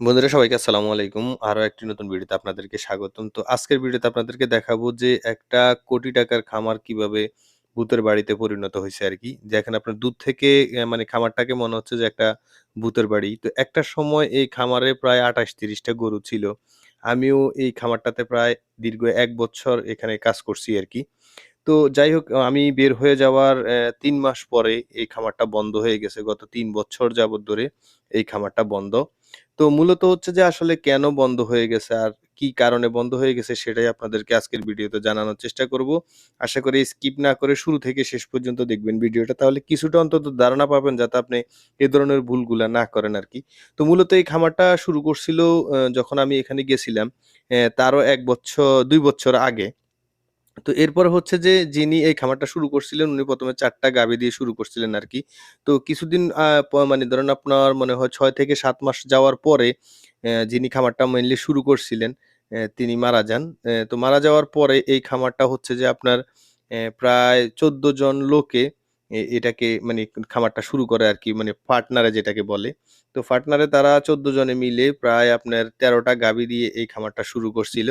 বন্ধুরা, সবাইকে আসসালামু আলাইকুম। আরও একটি নতুন ভিডিওতে আপনাদেরকে স্বাগতম। তো আজকের ভিডিওতে আপনাদেরকে দেখাবো যে একটা কোটি টাকার খামার কীভাবে ভূতের বাড়িতে পরিণত হইছে আরকি। দেখেন আপনার দূর থেকে মানে খামারটাকে মনে হচ্ছে যে একটা ভূতের বাড়ি। তো একটা সময় এই খামারে প্রায় ২৮-৩০ গরু ছিল। আমিও এই খামারটাতে প্রায় দীর্ঘ এক বছর এখানে কাজ করছি আর কি তো যাই হোক, আমি বের হয়ে যাওয়ার তিন মাস পরে এই খামারটা বন্ধ হয়ে গেছে। গত তিন বছর যাবৎ ধরে এই খামারটা বন্ধ। তো মূলত হচ্ছে যে আসলে কেন বন্ধ হয়ে গেছে আর কি কারণে বন্ধ হয়ে গেছে সেটাই আপনাদেরকে আজকের ভিডিওতে জানানোর চেষ্টা করব। আশা করি স্কিপ না করে শুরু থেকে শেষ পর্যন্ত দেখবেন ভিডিওটা। তাহলে কিছুটা অন্তত ধারণা পাবেন যাতে আপনি এ ধরনের ভুলগুলা না করেন আর কি তো মূলত এই খামারটা শুরু করছিল যখন আমি এখানে গেছিলাম, তারও এক বছর দুই বছর আগে। তো এরপর হচ্ছে যে, যিনি এই খামারটা শুরু করছিলেন, উনি ১ম এ ৪ টা গাভী দিয়ে শুরু করছিলেন আর কি তো কিছুদিন মানে ধরেন আপনার মনে হয় ছয় থেকে সাত মাস যাওয়ার পরে যিনি খামারটা মেইনলি শুরু করছিলেন তিনি মারা যান। তো মারা যাওয়ার পরে এই খামারটা হচ্ছে যে আপনার প্রায় ১৪ জন লোকে এটাকে মানে খামারটা শুরু করে আর কি মানে পার্টনারে যেটাকে বলে। তো পার্টনারে তারা ১৪ জনে মিলে প্রায় আপনার ১৩ টা গাভী দিয়ে এই খামারটা শুরু করছিল।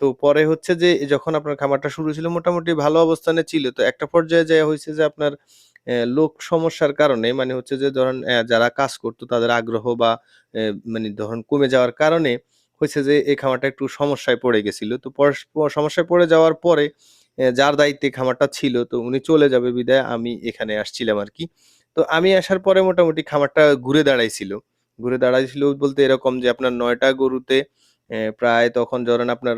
তো পরে হচ্ছে যে যখন আপনার খামারটা শুরু ছিল মোটামুটি ভালো অবস্থানে ছিল। তো একটা পর্যায়ে যেয়ে হয়েছে যে, আপনার লোক সমস্যার কারণে মানে হচ্ছে যে, ধরেন যারা কাজ করতো, তাদের আগ্রহ বা মানে ধরেন কমে যাওয়ার কারণে হইছে যে, এই খামারটা একটু সমস্যায় পড়ে গেছিল। তো সমস্যায় পড়ে যাওয়ার পরে যার দায়িত্বে খামারটা ছিল, তো উনি চলে যাবে বিদায়, আমি এখানে আসছিলাম আর কি তো আমি আসার পরে মোটামুটি খামারটা ঘুরে দাঁড়াইছিল। ঘুরে দাঁড়াইছিল বলতে এরকম যে, আপনার নয়টা গরুতে প্রায় তখন ধরেন আপনার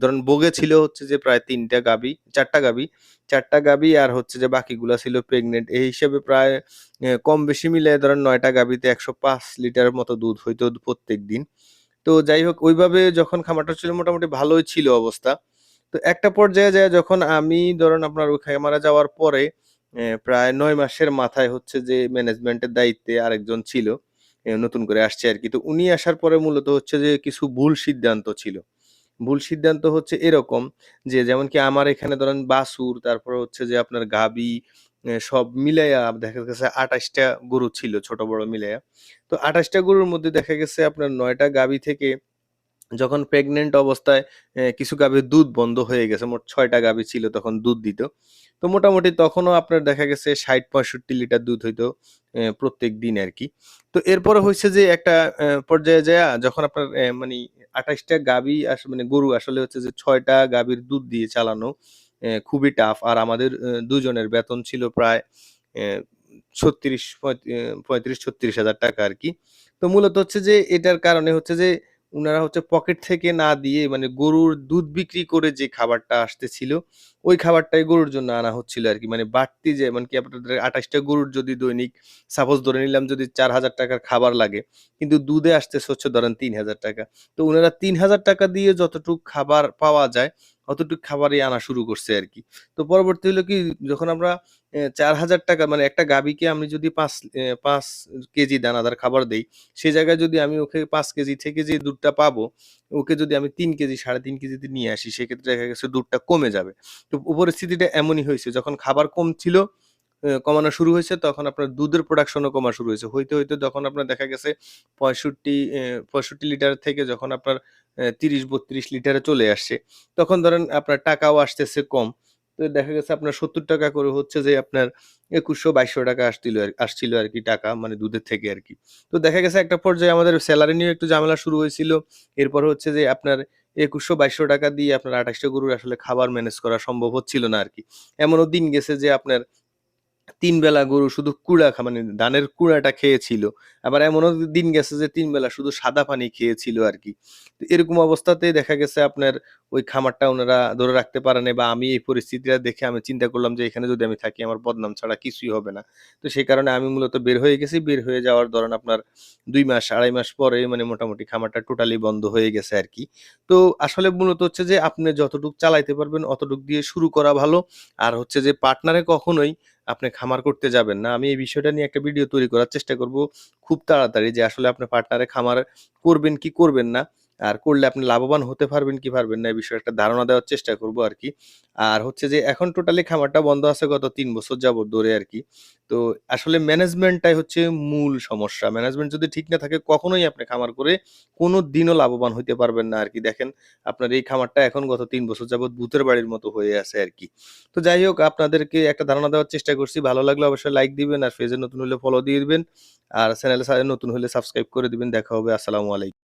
ধরেন বগে ছিল হচ্ছে যে প্রায় ৩ টা গাভী, ৪ চারটা গাভী। ৪ টা গাভী আর হচ্ছে যে বাকিগুলো ছিল প্রেগনেন্ট। এই হিসেবে প্রায় কম বেশি মিলে ধরেন ৯ টা গাভীতে ১০৫ লিটারের মতো দুধ হইতো প্রত্যেক দিন তো যাই হোক ওইভাবে যখন খামারটা ছিল মোটামুটি ভালোই ছিল অবস্থা। তো একটা পর্যায়ে যায় যখন আমি ধরেন আপনার ওই খামারে যাওয়ার পরে প্রায় নয় মাসের মাথায় হচ্ছে যে ম্যানেজমেন্টের দায়িত্বে আরেকজন ছিল। নতুন করে আসছে আর কি তো উনি আসার পরে মূলত হচ্ছে যে কিছু ভুল সিদ্ধান্ত ছিল। ভুল সিদ্ধান্ত হচ্ছে এরকম যে, যেমন কি আমার এখানে ধরেন বাসুর, তারপর হচ্ছে যে আপনার গাবি সব মিলাইয়া দেখা গেছে ২৮ টা গরু ছিল, ছোট বড় মিলাইয়া। তো আঠাশটা গরুর মধ্যে দেখা গেছে আপনার নয়টা গাবি থেকে যখন প্রেগনেন্ট অবস্থায় কিছু গাভীর দুধ বন্ধ হয়ে গেছে। মোট ৬ টা গাভী ছিল তখন দুধ দিত। তো মোটামুটি তখনও আপনার দেখা গেছে ৬০-৬৫ লিটার দুধ হইতো প্রত্যেক দিন আর কি তো এরপরে হইছে যে একটা পর্যায়ে যাইয়া যখন আপনার মানে আঠাশটা ২৮ গাভী মানে গরু আসলে হচ্ছে যে ৬ টা গাভীর দুধ দিয়ে চালানো খুবই টাফ। আর আমাদের দুজনের বেতন ছিল প্রায় ছত্রিশ ৩৬ পঁয়ত অ্যা ৩৫-৩৬ হাজার টাকা আর কি তো মূলত হচ্ছে যে এটার কারণে হচ্ছে যে উনারা হচ্ছে পকেট থেকে না দিয়ে মানে গরুর দুধ বিক্রি করে যে খাবারটা আসতেছিল, ওই খাবারটাই গরুর জন্য আনা হচ্ছিল আর কি। মানে বাড়তি যে মানে কি আপনাদের আঠাশটা গরুর যদি দৈনিক সাপোজ ধরে নিলাম যদি চার হাজার টাকার খাবার লাগে, কিন্তু দুধে আসতেছে হচ্ছে ধরেন ৳৩,০০০ তো উনারা ৳৩,০০০ দিয়ে যতটুকু খাবার পাওয়া যায়, অতটুক খাবারই আনা শুরু করছে আর কি তো পরবর্তী হলো কি যখন আমরা চার হাজার টাকা মানে একটা গাবিকে আমি যদি ৫ অ্যা ৫ কেজি দানাদার খাবার দেই, সে জায়গায় যদি আমি ওকে পাঁচ কেজি থেকে যে দুধটা পাবো, ওকে যদি আমি তিন কেজি ৩.৫ কেজিতে নিয়ে আসি সেক্ষেত্রে দেখা গেছে দুধটা কমে যাবে। তো প পরিস্থিতিটা এমনই হয়েছে যখন খাবার কম ছিল, কমানো শুরু হয়েছে তখন আপনার দুধের প্রোডাকশনও কমা শুরু হয়েছে হইতে, হইতে তখন আপনার দেখা গেছে পঁয়ষট্টি পঁয়ষট্টি লিটার থেকে যখন আপনার তিরিশ বত্রিশ লিটারে চলে আসছে, তখন ধরেন আপনার টাকাও আসতেছে কম। তো দেখা গেছে আপনার ৳৭০ করে হচ্ছে যে আপনার একুশশো বাইশশো টাকা আসছিল আর আসছিল আর কি টাকা মানে দুধের থেকে আর কি তো দেখা গেছে একটা পর্যায়ে আমাদের স্যালারি নিয়ে একটু ঝামেলা শুরু হয়েছিল। এরপর হচ্ছে যে আপনার ৳২১০০-২২০০ দিয়ে আপনার ২৮ টা গরুর আসলে খাবার ম্যানেজ করা সম্ভব হচ্ছিল না আর কি এমনও দিন গেছে যে আপনার ৩ বেলা গরু শুধু কুড়া খা মানে ধানের কুড়াটা খেয়েছিল। আবার এমনও দিন গেছে যে ৩ বেলা শুধু সাদা পানি খেয়েছিল আরকি। তো এরকম অবস্থাতেই দেখা গেছে আপনার ওই খামারটা ওনারা ধরে রাখতে পারে নাই বা আমি এই পরিস্থিতিটা দেখে আমি চিন্তা করলাম যে এখানে যদি আমি থাকি আমার বদনাম ছাড়া কিছুই হবে না। তো সেই কারণে আমি মূলত বের হয়ে গেছি। বের হয়ে যাওয়ার ধরেন আপনার দুই মাস ২.৫ মাস পরে মানে মোটামুটি খামারটা টোটালি বন্ধ হয়ে গেছে আর কি তো আসলে মূলত হচ্ছে যে আপনি যতটুক চালাইতে পারবেন অতটুক দিয়ে শুরু করা ভালো। আর হচ্ছে যে পার্টনারে কখনোই আপনি খামার করতে যাবেন না। আমি এই বিষয়টা নিয়ে একটা ভিডিও তৈরি করার চেষ্টা করব খুব তাড়াতাড়ি যে আসলে আপনার পার্টনারে খামার করবেন কি করবেন না। আর করলে আপনি লাভবান হতে পারবেন কি পারবেন না, এই বিষয়ে একটা ধারণা দেওয়ার চেষ্টা করব আর কি আর হচ্ছে যে, এখন টোটালি খামারটা বন্ধ আছে গত তিন বছর যাবৎ ধরে আর কি তো আসলে ম্যানেজমেন্টটাই হচ্ছে মূল সমস্যা। ম্যানেজমেন্ট যদি ঠিক না থাকে, কখনোই আপনি খামার করে কোনো দিনও লাভবান হইতে পারবেন না আর কি দেখেন, আপনার এই খামারটা এখন গত তিন বছর যাবৎ ভূতের বাড়ির মতো হয়ে আছে আর কি তো যাই হোক, আপনাদেরকে একটা ধারণা দেওয়ার চেষ্টা করছি। ভালো লাগলে অবশ্যই লাইক দিবেন আর পেজে নতুন হলে ফলো দিয়ে দিবেন। আর চ্যানেলে নতুন হলে সাবস্ক্রাইব করে দিবেন। দেখা হবে। আসসালামু আলাইকুম।